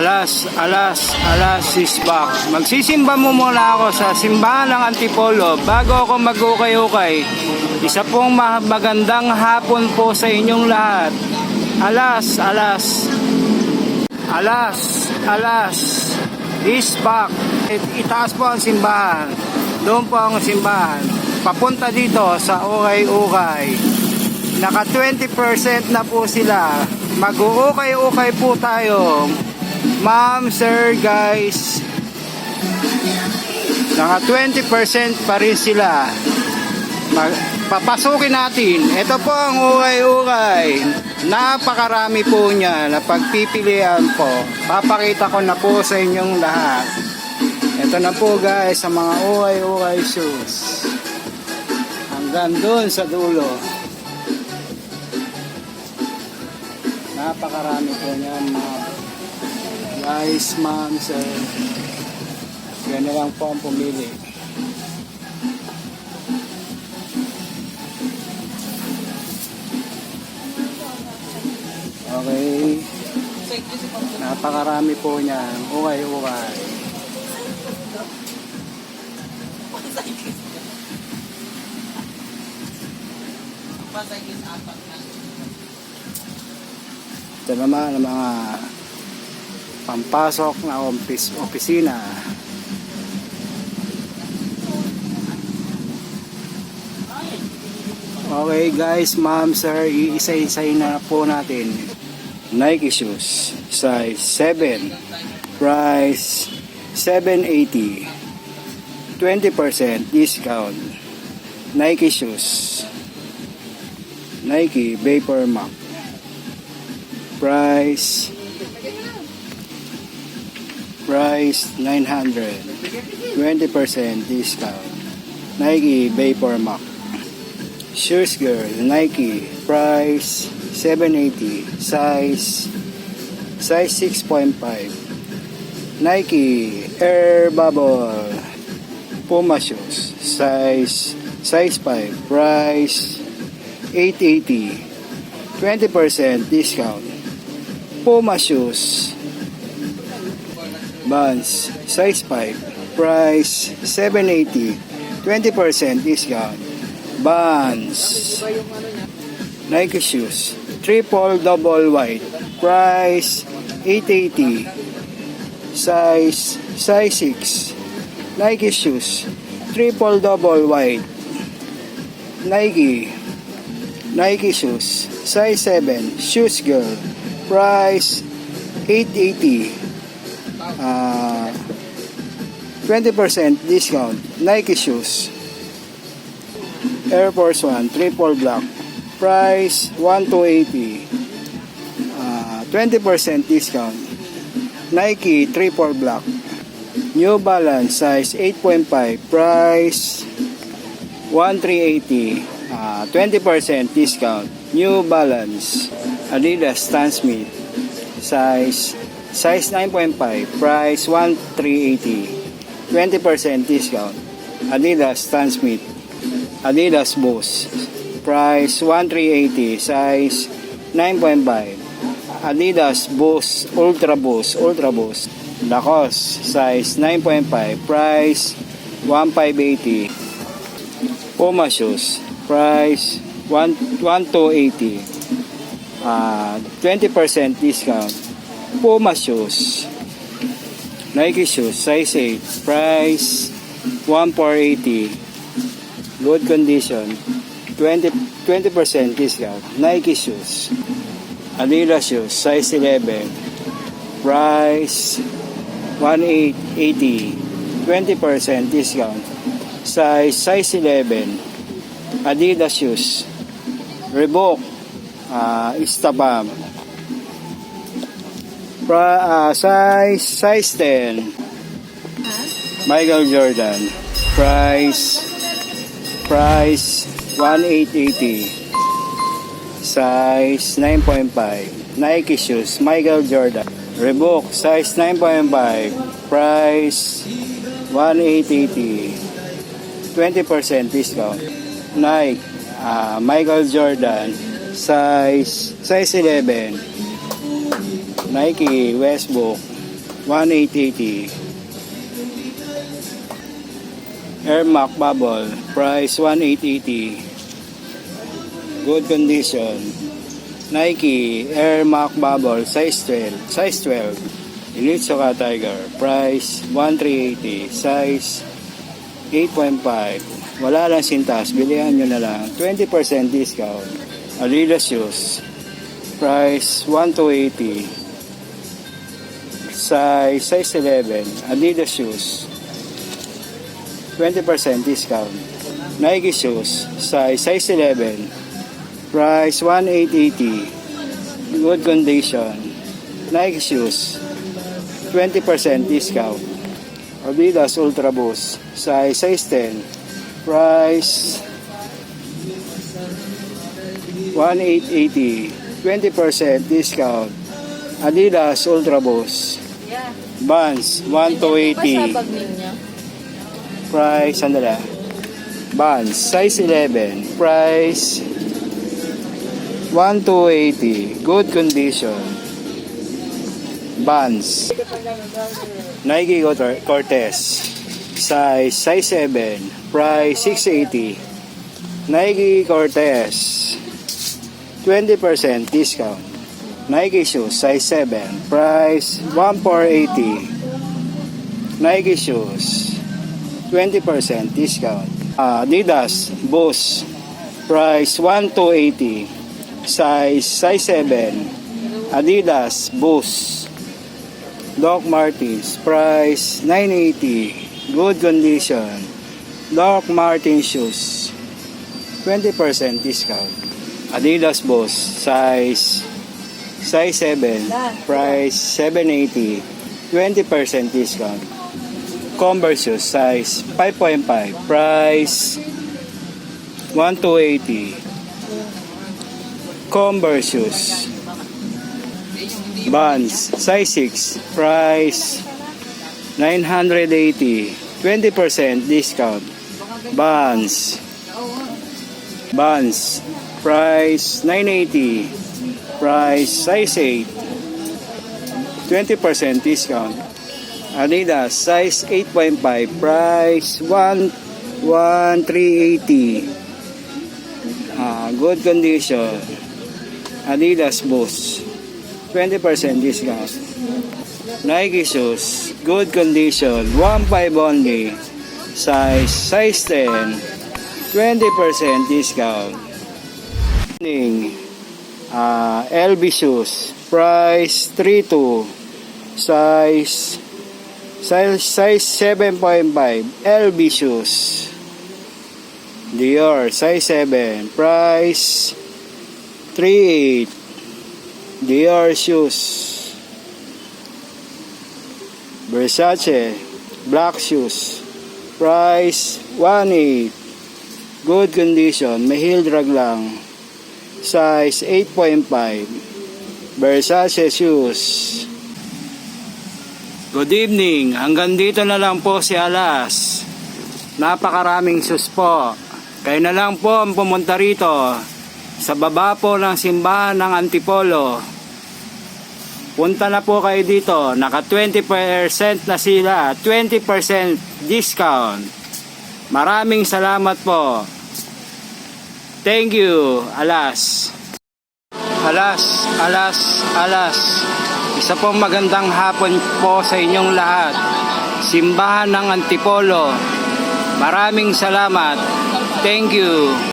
Alas, alas, alas is back. Magsisimba mo muna ako sa simbahan ng Antipolo bago ako mag-ukay-ukay. Isa pong ma- magandang hapon po sa inyong lahat. Alas, alas, alas, alas is back. It- itaas po ang simbahan. Doon po ang simbahan. Papunta dito sa ukay-ukay. Naka 20% na po sila. Mag-uukay-ukay po tayo. Ma'am, sir, guys. Naka 20% pa rin sila. Mag papasukin natin. Ito po ang ukay-ukay. Napakarami po niya na pagpipilian po. Papakita ko na po sa inyong lahat. Ito na po guys sa mga ukay-ukay shoes. Hanggang doon sa dulo. Napakarami po niyan mga guys, ma'am, sir. Yan na lang po ang pumili. Okay. Napakarami po niyan. Okay, okay. Ito naman ang mga pampasok na ompis, opisina. Okay guys, ma'am, sir, iisa-isay na po natin. Nike shoes, size 7, price 780, 20% discount. Nike shoes, Nike Vapor Max, price price 900 20% discount. Nike Vapor Max Shoes Girl Nike price 780 size size 6.5 Nike Air Bubble Puma shoes. Size size 5 price 880 20% discount. Puma shoes. Vans, size 5, price 780, 20% discount. Vans, Nike shoes, triple double white, price 880, size size 6. Nike shoes, triple double white, Nike, Nike shoes, size 7, shoes girl, price 880 ah 20% discount. Nike shoes. Air Force 1 triple black price 1280 ah 20% discount Nike triple black New Balance size 8.5 price 1380 ah 20% discount New Balance Adidas Stan Smith size Size 9.5, price 1,380. 20% discount. Adidas Stan Smith. Adidas Boost. Price 1,380. Size 9.5. Adidas Boost Ultra Boost. Ultra Boost. Lacoste. Size 9.5. Price 1,580. Puma Shoes. Price 1,280. Uh, 20% discount. Puma shoes. Nike shoes, size 8. Price 1,480. Good condition. 20 20% discount. Nike shoes. Adidas shoes, size 11. Price 1,880. 20% discount. Size size 11. Adidas shoes. Reebok. Uh, Istabam pra, ah, size size 10 Michael Jordan price price 1880 size 9.5 Nike shoes, Michael Jordan. Reebok, size 9.5, price 1,880. 20% discount. Nike, ah, Michael Jordan, size size 11. Nike Westbrook, 1,880. Air Max Bubble, price 1,880. Good condition. Nike Air Max Bubble, size 12. Size 12. Elite Soka Tiger, price 1,380. Size 8.5. Wala lang sintas, bilihan nyo na lang. 20% discount. Adidas shoes, price 1,280. Size, size 11. Adidas shoes, 20% discount. Nike shoes, size, size 11. Price 1,880. Good condition. Nike shoes, 20% discount. Adidas Ultra Boost, size, size 10. Price 1,880. 20% discount. Adidas Ultra Boost. Vans, Basta 1,280. bag ninyo. Price, sandala. Vans, size 11. Price, 1,280. Good condition. Vans. Nike Cor- Cortez. Size, size 7. Price, 680. Nike Cortez. 20% discount. Nike shoes, size 7. Price, 1,480. Nike shoes. 20% discount. Ah, Adidas Boost price 1280 size size 7 Adidas Boost Doc Martens price 980 good condition. Doc Martens shoes. 20% discount. Adidas Boost size size 7 price 780 20% discount. Converse shoes, size 5.5, price 1,280. Converse shoes, Vans, size 6, price 980. 20% discount. Vans, Vans, price 980. Price size 8. 20% discount. Adidas size 8.5 price 1 1380 ah, good condition Adidas Boost 20% discount. Nike shoes good condition. 1.5 only. Size size 10 20% discount. Ah, LB shoes. Price 32 size Size, size 7.5 LB shoes. Dior, size 7. Price 3.8. Dior shoes. Versace, black shoes. Price 1.8. Good condition, may heel drag lang. Size 8.5. Versace shoes. Good evening. Hanggang dito na lang po si Alas. Napakaraming sus po. Kayo na lang po ang pumunta rito sa baba po ng simbahan ng Antipolo. Punta na po kayo dito. Naka 20% na sila. 20% discount. Maraming salamat po. Thank you, Alas. Alas, alas, alas. Isa pong magandang hapon po sa inyong lahat. Simbahan ng Antipolo. Maraming salamat. Thank you.